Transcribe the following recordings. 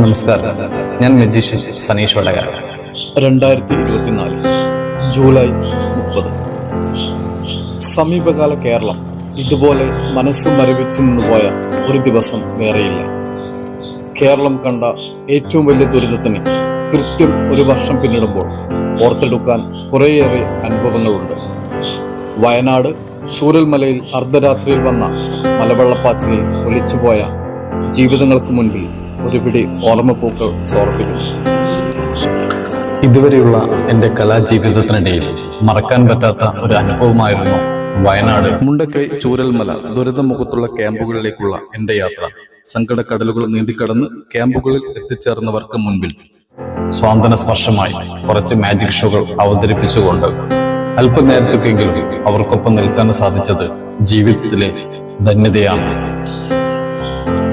നമസ്കാരം. ഞാൻ മജീഷ്യൻ സനീഷ് വടകര. രണ്ടായിരത്തി ഇരുപത്തിനാല് ജൂലൈ മുപ്പത്. സമീപകാല കേരളം ഇതുപോലെ മനസ്സ് മരവിച്ചു നിന്നുപോയ ഒരു ദിവസം വേറെയില്ല. കേരളം കണ്ട ഏറ്റവും വലിയ ദുരിതത്തിന് കൃത്യം ഒരു വർഷം പിന്നിടുമ്പോൾ ഓർത്തെടുക്കാൻ കുറേയേറെ അനുഭവങ്ങളുണ്ട്. വയനാട് ചൂരൽമലയിൽ അർദ്ധരാത്രിയിൽ വന്ന മലവെള്ളപ്പാച്ചിലിൽ ഒലിച്ചുപോയ ജീവിതങ്ങൾക്ക് മുൻപിൽ ഒരുപിടി ഓർമ്മപ്പൂക്കൾ സമർപ്പിക്കുന്നു ഇതുവരെയുള്ള എന്റെ കലാജീവിതത്തിനിടയിൽ മറക്കാൻ പറ്റാത്ത ഒരു അനുഭവമായിരുന്നു വയനാട്. മുണ്ടക്കൈ ചൂരൽമല ദുരിതമുഖത്തുള്ള ക്യാമ്പുകളിലേക്കുള്ള എന്റെ യാത്ര. സങ്കടക്കടലുകൾ നീന്തിക്കടന്ന് ക്യാമ്പുകളിൽ എത്തിച്ചേർന്നവർക്ക് മുൻപിൽ. സ്വാന്തന സ്പർശമായി കുറച്ച് മാജിക് ഷോകൾ അവതരിപ്പിച്ചുകൊണ്ട് അല്പനേരത്തേക്കെങ്കിലും അവർക്കൊപ്പം നിൽക്കാൻ സാധിച്ചത് ജീവിതത്തിലെ ധന്യതയാണ്.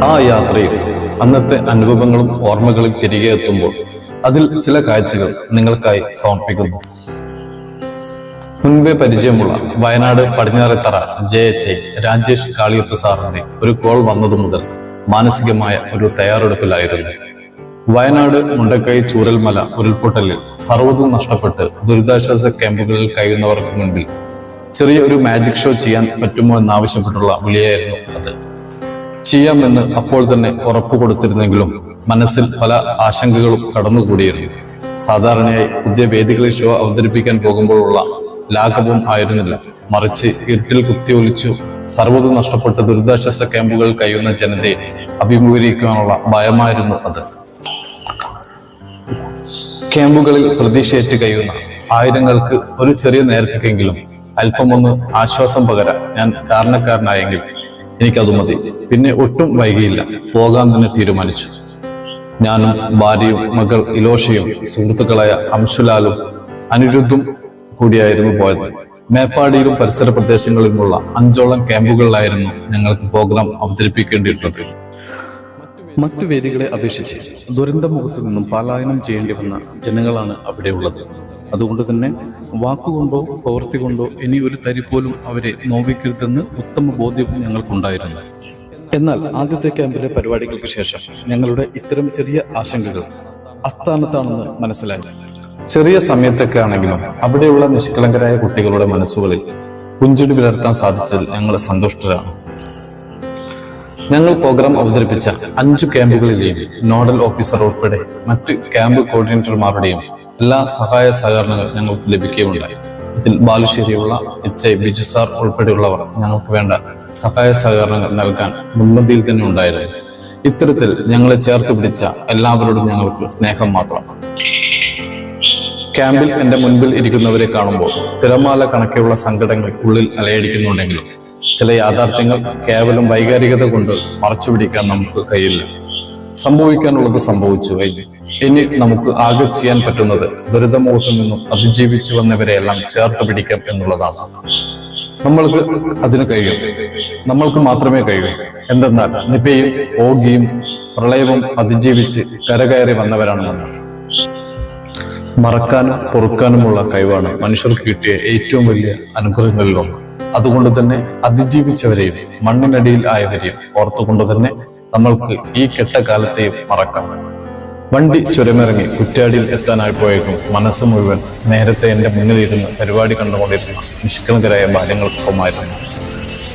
ആ യാത്രയിൽ അന്നത്തെ അനുഭവങ്ങളും ഓർമ്മകളും തിരികെ എത്തുമ്പോൾ അതിൽ ചില കാഴ്ചകൾ നിങ്ങൾക്കായി സമർപ്പിക്കുന്നു. മുൻപേ പരിചയമുള്ള Wayanad Padinjarethara J H I Rajesh Kaliyath സാറിന്റെ ഒരു കോൾ വന്നതു മുതൽ മാനസികമായ ഒരു തയ്യാറെടുപ്പിലായിരുന്നു. വയനാട് മുണ്ടക്കൈ ചൂരൽമല ഉരുൾപൊട്ടലിൽ സർവതും നഷ്ടപ്പെട്ട് ദുരിതാശ്വാസ ക്യാമ്പുകളിൽ കഴിയുന്നവർക്ക് മുൻപിൽ ചെറിയ ഒരു മാജിക് ഷോ ചെയ്യാൻ പറ്റുമോ എന്നാവശ്യപ്പെട്ടുള്ള വിളിയായിരുന്നു അത്. ചെയ്യാമെന്ന് അപ്പോൾ തന്നെ ഉറപ്പു കൊടുത്തിരുന്നെങ്കിലും മനസ്സിൽ പല ആശങ്കകളും കടന്നുകൂടിയിരുന്നു. സാധാരണയായി പുതിയ വേദികളിൽ ഷോ അവതരിപ്പിക്കാൻ പോകുമ്പോഴുള്ള ലാഘവം ആയിരുന്നില്ല. മറിച്ച് ഇരുട്ടിൽ കുത്തിയൊലിച്ചു സർവതും നഷ്ടപ്പെട്ട ദുരിതാശ്വാസ ക്യാമ്പുകൾ കഴിയുന്ന ജനതയെ അഭിമുഖീകരിക്കാനുള്ള ഭയമായിരുന്നു അത്. ക്യാമ്പുകളിൽ പ്രതീക്ഷയേറ്റ് കഴിയുന്ന ആയിരങ്ങൾക്ക് ഒരു ചെറിയ നേരത്തേക്കെങ്കിലും അല്പമൊന്ന് ആശ്വാസം പകരാൻ ഞാൻ കാരണക്കാരനായെങ്കിൽ എനിക്കത് മതി. പിന്നെ ഒട്ടും വൈകിയില്ല. പോകാൻ തന്നെ തീരുമാനിച്ചു. ഞാനും ഭാര്യയും മകൾ ഇലോഷയും സുഹൃത്തുക്കളായ അംശുലാലും അനിരുദ്ധും കൂടിയായിരുന്നു പോയത്. മേപ്പാടിയിലും പരിസര പ്രദേശങ്ങളിലുമുള്ള അഞ്ചോളം ക്യാമ്പുകളിലായിരുന്നു ഞങ്ങൾക്ക് പ്രോഗ്രാം അവതരിപ്പിക്കേണ്ടിയിട്ടുള്ളത് മറ്റു വേദികളെ അപേക്ഷിച്ച് ദുരന്തമുഖത്തു നിന്നും പലായനം ചെയ്യേണ്ടി വന്ന ജനങ്ങളാണ് അവിടെയുള്ളത് അതുകൊണ്ട് തന്നെ വാക്കുകൊണ്ടോ പ്രവൃത്തി കൊണ്ടോ ഇനി ഒരു തരി പോലും അവരെ നോവിക്കരുതെന്ന് ഉത്തമ ബോധ്യം ഞങ്ങൾക്കുണ്ടായിരുന്നു. എന്നാൽ ആദ്യത്തെ ക്യാമ്പിലെ പരിപാടികൾക്ക് ശേഷം ഞങ്ങളുടെ ഇത്തരം ചെറിയ ആശങ്കകൾ അസ്ഥാനത്താണെന്ന് മനസ്സിലായി. ചെറിയ സമയത്തൊക്കെ ആണെങ്കിലും അവിടെയുള്ള നിഷ്കളങ്കരായ കുട്ടികളുടെ മനസ്സുകളിൽ പുഞ്ചിടി വിലർത്താൻ സാധിച്ചതിൽ ഞങ്ങൾ സന്തുഷ്ടരാണ്. ഞങ്ങൾ പ്രോഗ്രാം അവതരിപ്പിച്ച അഞ്ചു ക്യാമ്പുകളിലെയും നോഡൽ ഓഫീസർ ഉൾപ്പെടെ മറ്റ് ക്യാമ്പ് കോർഡിനേറ്റർമാരുടെയും എല്ലാ സഹായ സഹകരണങ്ങളും ഞങ്ങൾക്ക് ലഭിക്കുകയുണ്ടായി. ഇതിൽ ബാലുശ്ശേരിയുള്ള എച്ച് ഐ ബിജു സാർ ഉൾപ്പെടെയുള്ളവർ ഞങ്ങൾക്ക് വേണ്ട സഹായ സഹകരണങ്ങൾ നൽകാൻ മുൻപന്തിയിൽ തന്നെ ഉണ്ടായിരുന്നു. ഇത്തരത്തിൽ ഞങ്ങളെ ചേർത്ത് പിടിച്ച എല്ലാവരോടും ഞങ്ങൾക്ക് സ്നേഹം മാത്രം. ക്യാമ്പിൽ എന്റെ മുൻപിൽ ഇരിക്കുന്നവരെ കാണുമ്പോൾ തിരമാല കണക്കെയുള്ള സങ്കടങ്ങൾ ഉള്ളിൽ അലയടിക്കുന്നുണ്ടെങ്കിലും ചില യാഥാർത്ഥ്യങ്ങൾ കേവലം വൈകാരികത കൊണ്ട് മറച്ചുപിടിക്കാൻ നമുക്ക് കഴിയില്ല. സംഭവിക്കാനുള്ളത് സംഭവിച്ചു കഴിഞ്ഞു ഇനി നമുക്ക് ആകെ ചെയ്യാൻ പറ്റുന്നത് ദുരിതമുഖത്തു നിന്നും അതിജീവിച്ചു വന്നവരെയെല്ലാം ചേർത്ത് പിടിക്കാം എന്നുള്ളതാണ്. നമ്മൾക്ക് അതിന് കഴിയും. നമ്മൾക്ക് മാത്രമേ കഴിയൂ. എന്തെന്നാൽ നിപയും ഓഗിയും പ്രളയവും അതിജീവിച്ച് കരകയറി വന്നവരാണ് നമ്മൾ മറക്കാനും പൊറുക്കാനുമുള്ള കഴിവാണ് മനുഷ്യർക്ക് കിട്ടിയ ഏറ്റവും വലിയ അനുഗ്രഹങ്ങളിൽ ഒന്ന്. അതുകൊണ്ട് തന്നെ അതിജീവിച്ചവരെയും മണ്ണിനടിയിൽ ആയവരെയും ഓർത്തുകൊണ്ട് തന്നെ നമ്മൾക്ക് ഈ കെട്ട കാലത്തെയും മറക്കാം. വണ്ടി ചുരമിറങ്ങി കുറ്റാടിയിൽ എത്താനായപ്പോഴേക്കും മനസ്സ് മുഴുവൻ നേരത്തെ എന്റെ മുന്നിലിരുന്ന് പരിപാടി കണ്ടുകൊണ്ടിരുന്ന നിഷ്കളങ്കരായ ബാല്യങ്ങൾക്കൊപ്പമായിരുന്നു.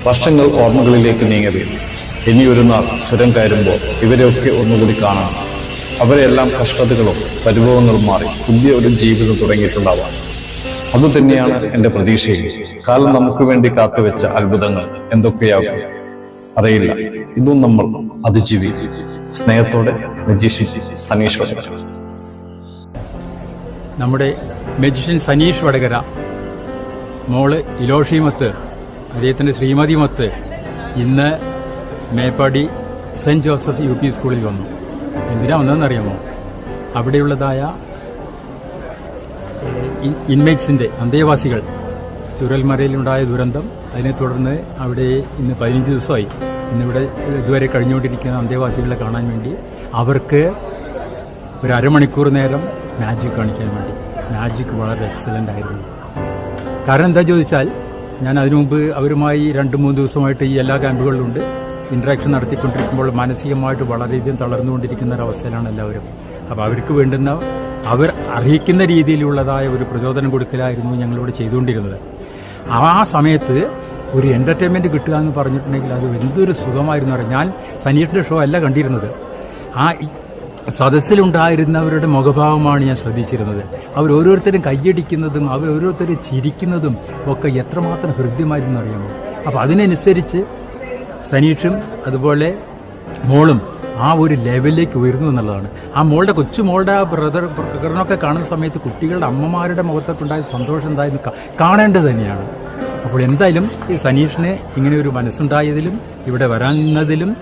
വർഷങ്ങൾ ഓർമ്മകളിലേക്ക് നീങ്ങിയത്. ഇനിയൊരു നാൾ ചുരം കയറുമ്പോൾ ഇവരെയൊക്കെ ഒന്നുകൂടി കാണണം. അവരെല്ലാം കഷ്ടതകളും പരിഭവങ്ങളും മാറി പുതിയ ഒരു ജീവിതം തുടങ്ങിയിട്ടുണ്ടാവാം. അതുതന്നെയാണ് എന്റെ പ്രതീക്ഷയിൽ കാലം നമുക്ക് വേണ്ടി കാത്തുവെച്ച അത്ഭുതങ്ങൾ എന്തൊക്കെയാകും? അറിയില്ല. ഇതും നമ്മൾ അതിജീവിക്കും സ്നേഹത്തോടെ സനീഷ് വടകര നമ്മുടെ മെജിഷ്യൻ സനീഷ് വടകര മോൾ ഇലോഷിമത്ത് അദ്ദേഹത്തിന്റെ ശ്രീമതിമത്ത് ഇന്ന് Meppadi saint Joseph U P സ്കൂളിൽ വന്നു. എന്തിനാ വന്നതെന്നറിയാമോ? അവിടെയുള്ളതായ ഇൻമേറ്റ്സിന്റെ അന്തേവാസികൾ ചുരൽമരയിലുണ്ടായ ദുരന്തം അതിനെ തുടർന്ന് അവിടെ ഇന്ന് പതിനഞ്ച് ദിവസമായി. ഇന്നിവിടെ ഇതുവരെ കഴിഞ്ഞുകൊണ്ടിരിക്കുന്ന അന്തേവാസികളെ കാണാൻ വേണ്ടി അവർക്ക് ഒരു അരമണിക്കൂർ നേരം മാജിക് കാണിക്കാൻ വേണ്ടി. മാജിക് വളരെ എക്സലന്റ് ആയിരുന്നു. കാരണം എന്താ ചോദിച്ചാൽ ഞാൻ അതിനു മുമ്പ് അവരുമായി രണ്ട് മൂന്ന് ദിവസമായിട്ട് ഈ എല്ലാ ക്യാമ്പുകളിലുണ്ട് ഇൻട്രാക്ഷൻ നടത്തിക്കൊണ്ടിരിക്കുമ്പോൾ മാനസികമായിട്ട് വളരെയധികം തളർന്നുകൊണ്ടിരിക്കുന്ന ഒരവസ്ഥയിലാണ് എല്ലാവരും. അപ്പോൾ അവർക്ക് വേണ്ടുന്ന അവർ അർഹിക്കുന്ന രീതിയിലുള്ളതായ ഒരു പ്രചോദനം കൊടുക്കലായിരുന്നു ഞങ്ങളിവിടെ ചെയ്തുകൊണ്ടിരുന്നത്. ആ സമയത്ത് ഒരു എന്റർടൈൻമെന്റ് കിട്ടുക എന്ന് പറഞ്ഞിട്ടുണ്ടെങ്കിൽ അത് എന്തൊരു സുഖമായിരുന്നു ഞാൻ സനീഷിന്റെ ഷോ അല്ല കണ്ടിരുന്നത്. ആ സദസ്സിലുണ്ടായിരുന്നവരുടെ മുഖഭാവമാണ് ഞാൻ ശ്രദ്ധിച്ചിരുന്നത്. അവരോരോരുത്തരും കൈയടിക്കുന്നതും അവർ ഓരോരുത്തരും ചിരിക്കുന്നതും ഒക്കെ എത്രമാത്രം ഹൃദ്യമായിരുന്നു അറിയാമോ? അപ്പോൾ അതിനനുസരിച്ച് സനീഷും അതുപോലെ മോളും ആ ഒരു ലെവലിലേക്ക് ഉയർന്നു എന്നുള്ളതാണ്. ആ മോളുടെ കൊച്ചു മോളുടെ ആ ബ്രദർ പ്രകടനമൊക്കെ കാണുന്ന സമയത്ത് കുട്ടികളുടെ അമ്മമാരുടെ മുഖത്തൊക്കെ സന്തോഷം എന്തായാലും കാണേണ്ടത് തന്നെയാണ്. അപ്പോൾ എന്തായാലും സനീഷിന് ഇങ്ങനെ ഒരു മനസ്സുണ്ടായതിലും ഇവിടെ വരാവുന്നതിലും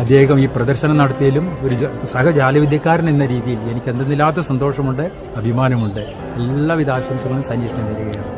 അദ്ദേഹം ഈ പ്രദർശനം നടത്തിയതിലും ഒരു സഹജാലവിദ്യക്കാരൻ എന്ന രീതിയിൽ എനിക്ക് എന്തെന്നില്ലാത്ത സന്തോഷമുണ്ട് അഭിമാനമുണ്ട്. എല്ലാവിധ ആശംസകളും സന്വേഷണം നേരുകയാണ്.